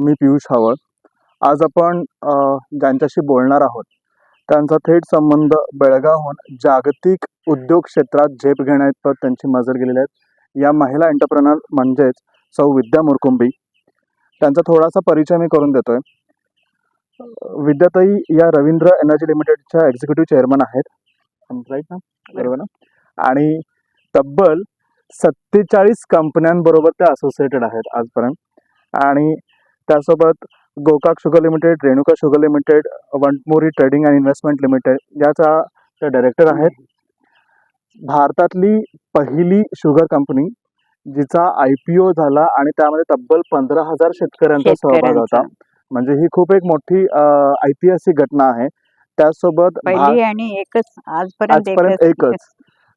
मी पियुष हावळ आज आपण ज्यांच्याशी बोलणार आहोत त्यांचा थेट संबंध बेळगावहून जागतिक उद्योग क्षेत्रात झेप घेण्यात त्यांची मजल गेलेली आहेत या महिला एंटरप्रनर म्हणजेच सौ विद्या मुरकुंबी. त्यांचा थोडासा परिचय मी करून देतोय. विद्याताई या रवींद्र एनर्जी लिमिटेडच्या एक्झिक्युटिव्ह चेअरमन आहेत. राईट ना बरोबर ना? आणि तब्बल सत्तेचाळीस कंपन्यांबरोबर त्या असोसिएटेड आहेत आजपर्यंत. आणि त्यासोबत Gokak sugar limited Renuka sugar limited Vantmuri trading and investment limited याचा त्या डायरेक्टर आहेत भारतातली पहिली शुगर कंपनी जिचा आय पी ओ झाला आणि त्यामध्ये तब्बल पंधरा हजार शेतकऱ्यांचा सहभाग होता. म्हणजे ही खूप एक मोठी ऐतिहासिक घटना आहे. त्यासोबत आणि एकच आजपर्यंत एकच.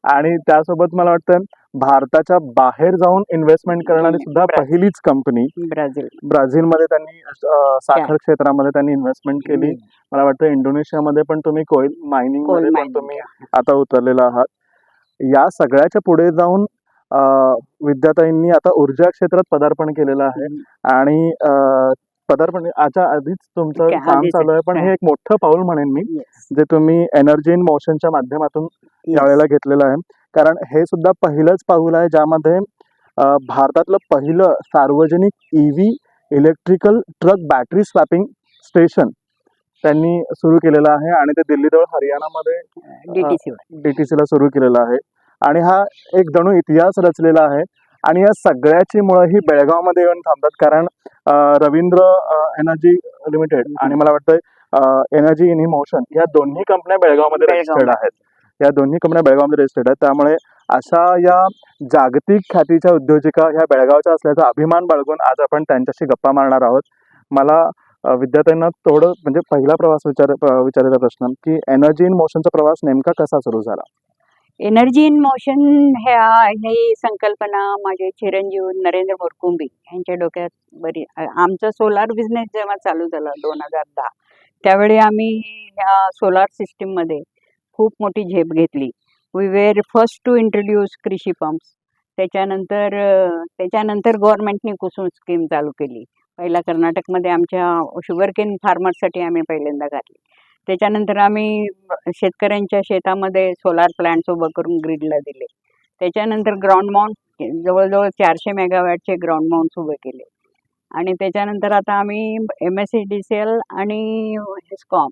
आणि त्यासोबत मला वाटतं भारताच्या बाहेर जाऊन इन्व्हेस्टमेंट करणारी सुद्धा. पहिलीच कंपनी ब्राझील. ब्राझीलमध्ये त्यांनी अ, साखर क्षेत्रामध्ये त्यांनी इन्व्हेस्टमेंट केली. मला वाटतं इंडोनेशियामध्ये पण तुम्ही कोईल मायनिंगमध्ये पण. तुम्ही आता उतरलेला आहात. या सगळ्याच्या पुढे जाऊन अ, विद्याताईंनी आता ऊर्जा क्षेत्रात पदार्पण केलेलं आहे. आणि अ, पदार्पण याच्या आधीच तुमचं काम आधीच. चालू आहे. पण हे एक मोठं पाऊल म्हणेन मी Yes, जे तुम्ही एनर्जी इन मोशनच्या माध्यमातून yes. यावेळेला घेतलेलं आहे. कारण हे सुद्धा पहिलंच पाऊल आहे ज्यामध्ये भारतातलं पहिलं सार्वजनिक EV electrical truck battery swapping station त्यांनी सुरू केलेलं आहे आणि ते दिल्लीजवळ हरियाणामध्ये. डीटीसीला सुरू केलेलं आहे आणि हा एक जणू इतिहास रचलेला आहे आणि या सगळ्याची मुळं ही बेळगावमध्ये येऊन थांबतात कारण रवींद्र एनर्जी लिमिटेड आणि मला वाटतं एनर्जी इन मोशन या दोन्ही कंपन्या बेळगावमध्ये रजिस्टर्ड. आहेत या दोन्ही कंपन्या बेळगावमध्ये रजिस्टर्ड आहेत. त्यामुळे अशा या जागतिक ख्यातीच्या उद्योजिका ह्या बेळगावच्या असल्याचा अभिमान बाळगून आज आपण त्यांच्याशी गप्पा मारणार आहोत. मला विद्यार्थ्यांना थोडं म्हणजे पहिला प्रवास विचार विचारायचा प्रश्न की एनर्जी इन मोशनचा प्रवास नेमका कसा सुरू झाला? एनर्जी इन मोशन ह्या ही संकल्पना माझे चिरंजीव नरेंद्र मोरकुंबी यांच्या डोक्यात बरी आमचा सोलार बिझनेस जेव्हा चालू झाला दोन हजार दहा त्यावेळी आम्ही ह्या सोलार सिस्टीममध्ये खूप मोठी झेप घेतली. We were first to introduce कृषी पंप्स त्याच्यानंतर त्याच्यानंतर गव्हर्नमेंटने कुसुम स्कीम चालू केली. पहिला कर्नाटकमध्ये आमच्या शुगर केन फार्मर्ससाठी आम्ही पहिल्यांदा घातली. त्याच्यानंतर आम्ही शेतकऱ्यांच्या शेतामध्ये सोलार प्लांट्स उभं करून ग्रीडला दिले. त्याच्यानंतर ग्राउंड माउंट जवळजवळ चारशे मेगावॅटचे ग्राउंड माउंट्स उभे केले. आणि त्याच्यानंतर आता आम्ही M S E D C L आणि हेस्कॉम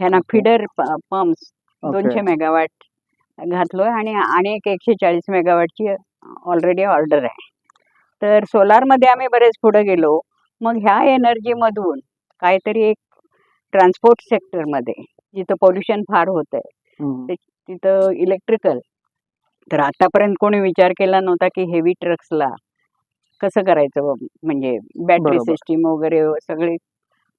ह्यांना फिडर पंप्स दोनशे मेगावॅट घातलोय आणि आणि एक एकशे चाळीस मेगावॅटची ऑलरेडी ऑर्डर आहे. तर सोलारमध्ये आम्ही बरेच पुढे गेलो. मग ह्या एनर्जीमधून काहीतरी एक ट्रान्सपोर्ट सेक्टरमध्ये जिथं पोल्युशन फार होत आहे. तिथं इलेक्ट्रिकल तर आतापर्यंत कोणी विचार केला नव्हता की हेवी ट्रक्सला कसं करायचं म्हणजे बॅटरी. सिस्टीम वगैरे सगळी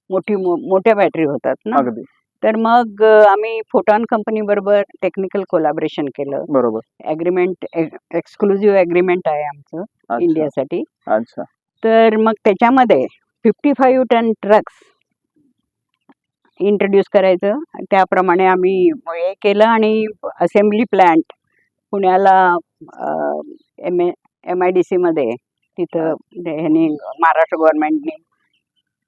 मोठी मोठ्या बॅटरी होतात ना? अगदी. तर मग आम्ही फोटॉन कंपनी बरोबर टेक्निकल कोलॅबरेशन केलं. बरोबर. ॲग्रीमेंट एक्सक्लुझिव्ह ॲग्रीमेंट आहे आमचं अच्छा. इंडियासाठी. अच्छा. तर मग त्याच्यामध्ये fifty five ton trucks introduce करायचं. त्याप्रमाणे आम्ही हे केलं आणि असेंब्ली प्लॅन्ट पुण्याला M A M I D सीमध्ये तिथं ते ह्यांनी महाराष्ट्र गव्हर्नमेंटने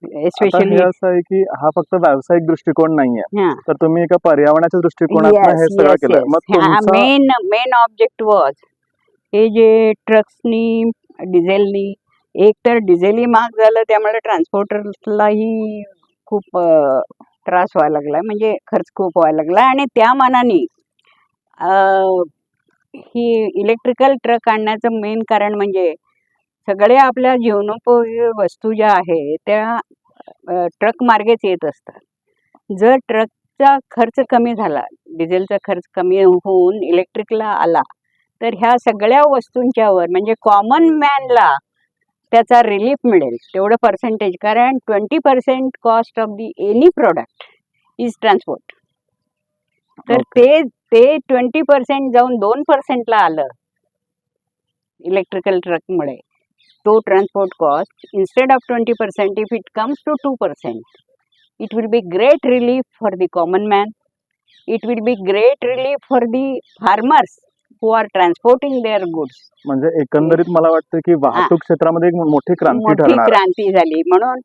हे असं आहे की हा फक्त व्यावसायिक दृष्टिकोन नाहीये. हां. तर तुम्ही एका पर्यावरणाच्या दृष्टिकोनातून हे सगळं yes. मग मेन मेन ऑब्जेक्ट वॉज हे जे ट्रक्सनी डिझेलनी एक तर डिझेलही महाग झालं त्यामुळे ट्रान्सपोर्टरलाही खूप त्रास व्हायला लागला म्हणजे खर्च खूप व्हायला लागला आणि त्या मानाने ही इलेक्ट्रिकल ट्रक आणण्याचं मेन कारण म्हणजे सगळ्या आपल्या जीवनोपयोगी वस्तू ज्या आहेत त्या ट्रक मार्गेच येत असतात. जर ट्रकचा खर्च कमी झाला डिझेलचा खर्च कमी होऊन इलेक्ट्रिकला आला तर ह्या सगळ्या वस्तूंच्यावर म्हणजे कॉमन मॅनला त्याचा रिलीफ मिळेल तेवढं पर्सेंटेज कारण twenty percent cost of the any product is transport तर. ते ते ट्वेंटी पर्सेंट जाऊन दोन पर्सेंटला आलं electrical ट्रकमुळे cost instead of twenty percent if it comes to two percent it will be great relief for the common man. It will be great relief for the farmers who are transporting their goods. म्हणजे एकंदरीत मला वाटतं की वाहतूक क्षेत्रामध्ये एक मोठी क्रांती मोठी ठरणार आहे. क्रांती झाली. म्हणून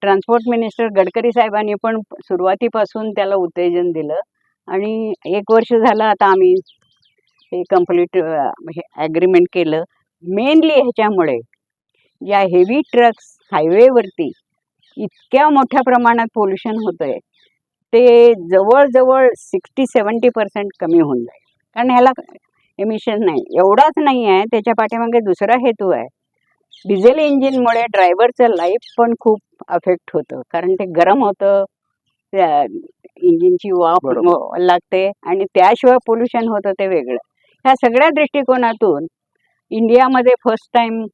ट्रान्सपोर्ट मिनिस्टर गडकरी साहेबांनी पण सुरुवातीपासून त्याला उत्तेजन दिलं. आणि एक वर्ष झालं आता आम्ही हे कंप्लीट ॲग्रीमेंट केलं. मेनली ह्याच्यामुळे या हेवी ट्रक्स हायवेवरती इतक्या मोठ्या प्रमाणात पोल्युशन होतं आहे ते जवळजवळ सिक्स्टी सेवन्टी पर्सेंट कमी होऊन जाईल. कारण ह्याला एमिशन नाही. एवढाच नाही आहे त्याच्या पाठीमागे दुसरा हेतू आहे. डिझेल इंजिनमुळे ड्रायव्हरचं लाईफ पण खूप अफेक्ट होतं. कारण ते गरम होतं त्या इंजिनची वाफ लागते आणि त्याशिवाय पोल्युशन होतं ते वेगळं. ह्या सगळ्या दृष्टिकोनातून इंडियामध्ये फर्स्ट टाइम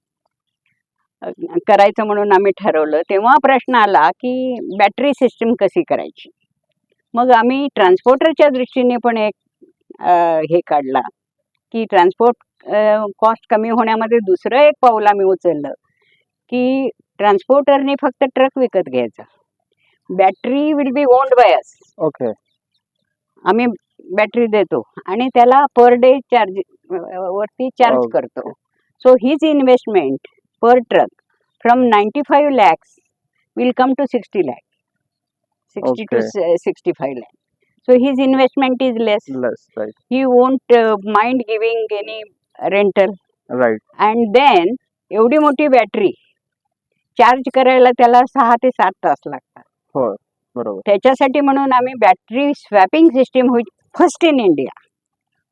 करायचं म्हणून आम्ही ठरवलं. तेव्हा प्रश्न आला की बॅटरी सिस्टीम कशी करायची? मग आम्ही ट्रान्सपोर्टरच्या दृष्टीने पण एक हे काढला की ट्रान्सपोर्ट कॉस्ट कमी होण्यामध्ये दुसरं एक पाऊल आम्ही उचललं की ट्रान्सपोर्टरने फक्त ट्रक विकत घ्यायचा. Battery will be owned by us okay आम्ही बॅटरी देतो आणि त्याला पर डे चार्ज वरती चार्ज Okay. करतो. सो हीच investment per truck from ninety five lakhs will come to sixty lakh sixty two sixty five lakh so his investment is less he won't mind giving any rental right and then एवढी मोठी battery charge करायला त्याला सहा ते सात तास लागतात. बरोबर. त्याच्यासाठी म्हणून आम्ही बॅटरी स्वॅपिंग सिस्टीम होईल फर्स्ट इन इंडिया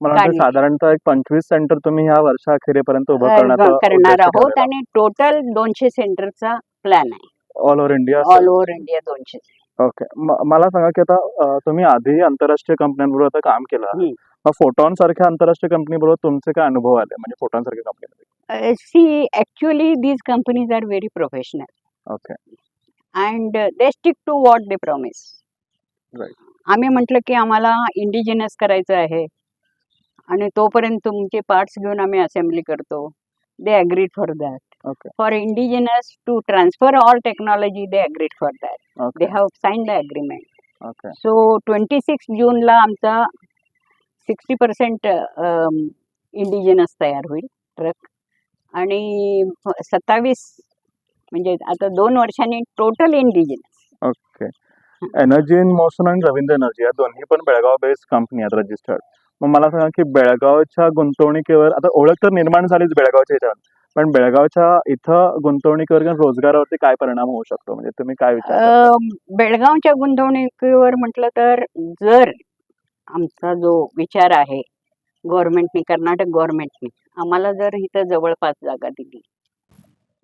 मला वाटतं. साधारणतः एक पंचवीस सेंटर तुम्ही ह्या वर्षाखेरीपर्यंत उभं करणार करण्याचा आहोत आणि टोटल दोनशे सेंटरचा प्लॅन आहे. All over India all over India दोनशे ओके मला सांगा की आता अं, तुम्ही आधी आंतरराष्ट्रीय कंपन्यांबरोबर आता काम केलं. हम्म. मग फोटॉन सारख्या आंतरराष्ट्रीय कंपनी बरोबर तुमचे काय अनुभव आले? म्हणजे फोटॉन सारख्या company C actually these companies are very professional okay and they stick to what they promise Right. आम्ही म्हटलं की आम्हाला इंडिजिनस करायचं आहे. आणि तोपर्यंत तुमचे पार्ट्स घेऊन आम्ही असेंब्ली करतो. They agreed for that okay for indigenous to transfer all technology they agreed for that they have sign the agreement okay so twenty six जूनला आमचा सिक्स्टी पर्सेंट इंडिजिनस तयार होईल ट्रक आणि सत्तावीस म्हणजे आता दोन वर्षांनी total indigenous okay energy in motion आणि रवींद्र एनर्जी या दोन्ही पण बेळगाव बेस्ड कंपनी आहेत रजिस्टर्ड मग मला सांगा की बेळगावच्या गुंतवणुकीवर आता ओळख तर निर्माण झालीच बेळगावच्या ह्याच्यावर पण बेळगावच्या इथं गुंतवणुकीवर किंवा रोजगारावरती काय परिणाम होऊ शकतो? म्हणजे तुम्ही काय विचार बेळगावच्या गुंतवणुकीवर म्हटलं तर जर आमचा जो विचार आहे गव्हर्नमेंटने कर्नाटक गव्हर्नमेंटने आम्हाला जर इथं जवळपास जागा दिली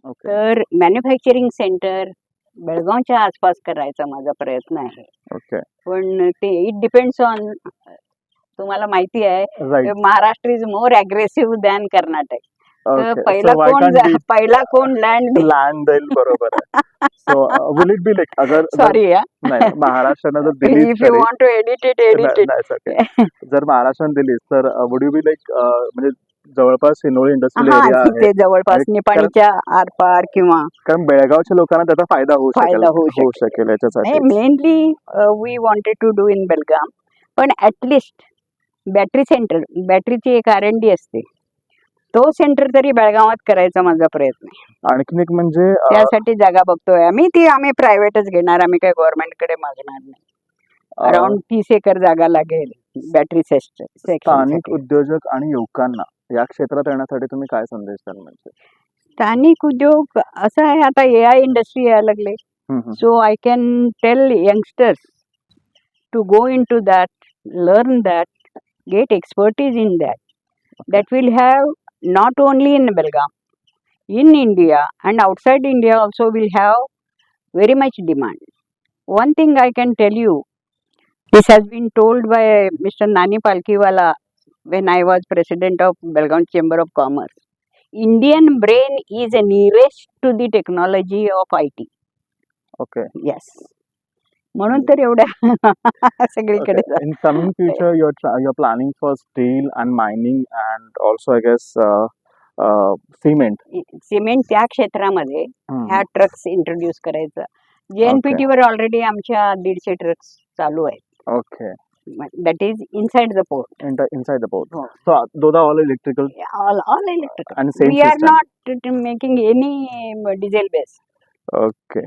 ओके. तर मॅन्युफॅक्चरिंग सेंटर बेळगावच्या आसपास करायचा माझा प्रयत्न आहे. ओके. पण ते इट डिपेंड्स ऑन तुम्हाला माहिती आहे Maharashtra is more aggressive than Karnataka पहिला कोण पहिला कोण लँड लँड देईल बरोबर so will it be like अगर सॉरी महाराष्ट्रानं जर दिलीच if you want to edit it edit it. जर महाराष्ट्रानं दिलीच तर वुड यू बी लाईक म्हणजे जवळपास सिनोळी इंडस्ट्रियल जवळपास निपाणीच्या आरपार किंवा कारण बेळगावच्या लोकांना त्याचा फायदा होऊ शकेल. फायदा होऊ शकेल. याच्यासाठी. Mainly we wanted to do in Belgaum पण ऍटलिस्ट बॅटरी सेंटर बॅटरीची एक आर एन डी असते. तो सेंटर तरी बेळगावात करायचा माझा प्रयत्न आहे. आणखीन एक म्हणजे अ, त्यासाठी जागा बघतोय आम्ही. ती आम्ही प्रायव्हेटच घेणार आम्ही काही गव्हर्नमेंटकडे मागणार नाही. अ, अराउंड तीस एकर जागा लागेल बॅटरी स्थानिक उद्योजक आणि युवकांना या क्षेत्रात येण्यासाठी तुम्ही काय संदेश द्याल म्हणजे? स्थानिक उद्योग असं आहे आता ए आय इंडस्ट्री यायला लागले. हम्म, हम्म. So I can tell youngsters to go into that, learn that, Get expertise in that. That will have not only in Belgaum, in India and outside India also will have very much demand. One thing I can tell you, this has been told by Mr. Nani Palkiwala when I was president of Belgaum Chamber of Commerce. Indian brain is nearest to the technology of IT. Okay. Yes. म्हणून तर एवढ्या सगळीकडे जा- in coming future your your planning for steel and mining and also I guess cement cement त्या क्षेत्रामध्ये ह्या trucks introduce करायचं JNPT वर ऑलरेडी आमच्या दीडशे ट्रक्स चालू आहेत okay that is inside the port inside the port हो. So Doda all electrical all all electrical and same we are system. Not making any diesel base okay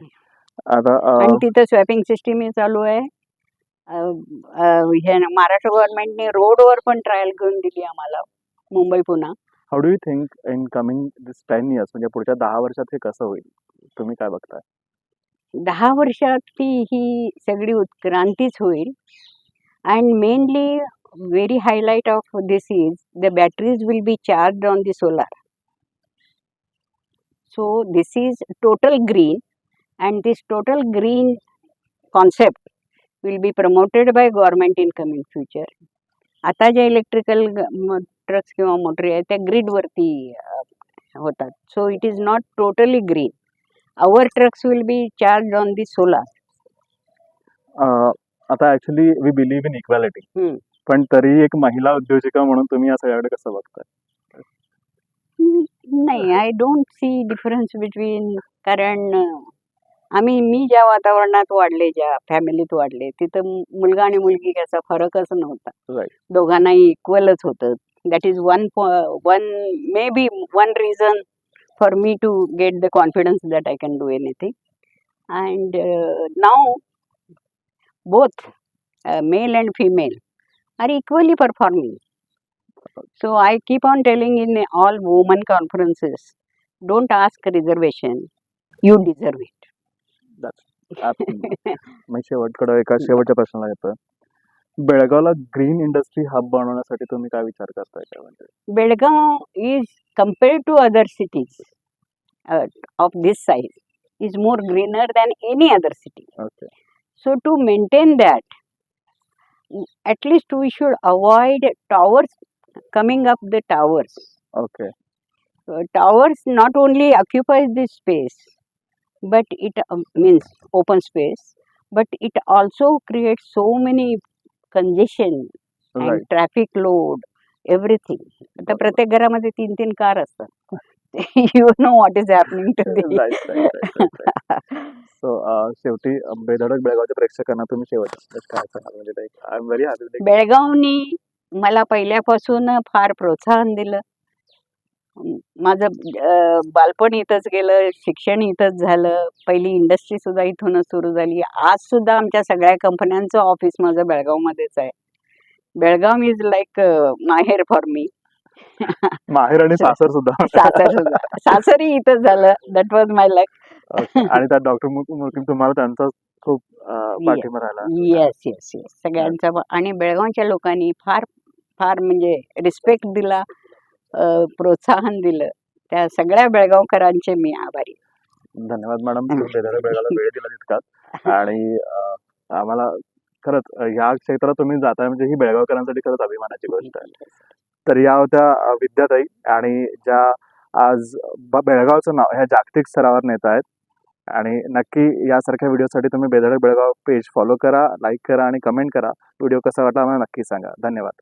आता अ, आणि तिथं स्वॅपिंग सिस्टीम ही चालू आहे. अं, अं, हे ना, महाराष्ट्र गव्हर्नमेंटने रोडवर पण ट्रायल घेऊन दिली आम्हाला मुंबई पुन्हा how do you think in coming this ten years म्हणजे पुढच्या दहा वर्षात हे कसं होईल? तुम्ही काय बघताय? दहा वर्षात ती ही सगळी उत्क्रांतीच होईल. And mainly very highlight of this is the batteries will be charge on the solar so this is total green and this total green concept will be promoted by government in coming future आता ज्या electrical trucks किंवा मोटरी आहेत त्या ग्रीडवरती होतात. So it is not totally green our trucks will be charged on the solar. अ, आता actually we believe in equality. पण तरी एक महिला उद्योजिका म्हणून तुम्ही या सगळ्याकडे कसं बघताय? नाही I don't see difference between कारण आम्ही मी ज्या वातावरणात वाढले ज्या फॅमिलीत वाढले तिथं मुलगा आणि मुलगी याचा फरकच नव्हता. Right. दोघांनाही इक्वलच होतं. That is one one may be one reason for me to get the confidence that I can do anything and now both male and female are equally performing So I keep on telling in all women conferences, don't ask reservation, you deserve it. मग शेवटकडं एका शेवटच्या प्रश्नाला येतो बेळगावला green industry hub बनवण्यासाठी तुम्ही काय विचार करता Belgaum is compared to other cities of this size is more greener than any other city so to maintain that at least we should avoid towers coming up the towers okay towers not only occupies this space but it um, means open space. But it also creates so many congestion and right traffic load everything. आता प्रत्येक घरामध्ये तीन तीन car असतात. You know what is happening to so शेवटी अ, बेधडक बेळगावच्या प्रेक्षकांना तुम्ही शेवट काय सांगाल? म्हणजे आय एम व्हेरी हॅपी बेळगावनी मला पहिल्यापासून फार प्रोत्साहन दिलं. माझं बालपण इथंच गेलं शिक्षण इथंच झालं पहिली इंडस्ट्री सुद्धा इथूनच सुरू झाली. आज सुद्धा आमच्या सगळ्या कंपन्यांचं ऑफिस माझं बेळगावमध्येच आहे. बेळगाव इज लाईक माहेर फॉर मी माहेर आणि सासर सुद्धा. सासर सुद्धा. सासरही इथंच झालं. That was my luck Okay. आणि त्यात डॉक्टर तुम्हाला त्यांचा खूप पाठिंबा राहिला. येस येस येस सगळ्यांचा. आणि बेळगावच्या लोकांनी फार फार म्हणजे रिस्पेक्ट दिला. प्रोत्साहन दिलं. त्या सगळ्या बेळगावकरांचे मी आभारी. धन्यवाद मॅडम. बेळगावला वेळ दिला तितकाच. आणि आम्हाला खरंच ह्या क्षेत्रात तुम्ही जाताय म्हणजे ही बेळगावकरांसाठी खरंच अभिमानाची गोष्ट आहे. तर या होत्या विद्याताई आणि ज्या आज बेळगावचं नाव ह्या जागतिक स्तरावर नेत आहेत. आणि नक्की यासारख्या व्हिडिओसाठी तुम्ही बेधडक बेळगाव पेज फॉलो करा लाईक करा आणि कमेंट करा. व्हिडिओ कसा वाटला आम्हाला नक्की सांगा. धन्यवाद.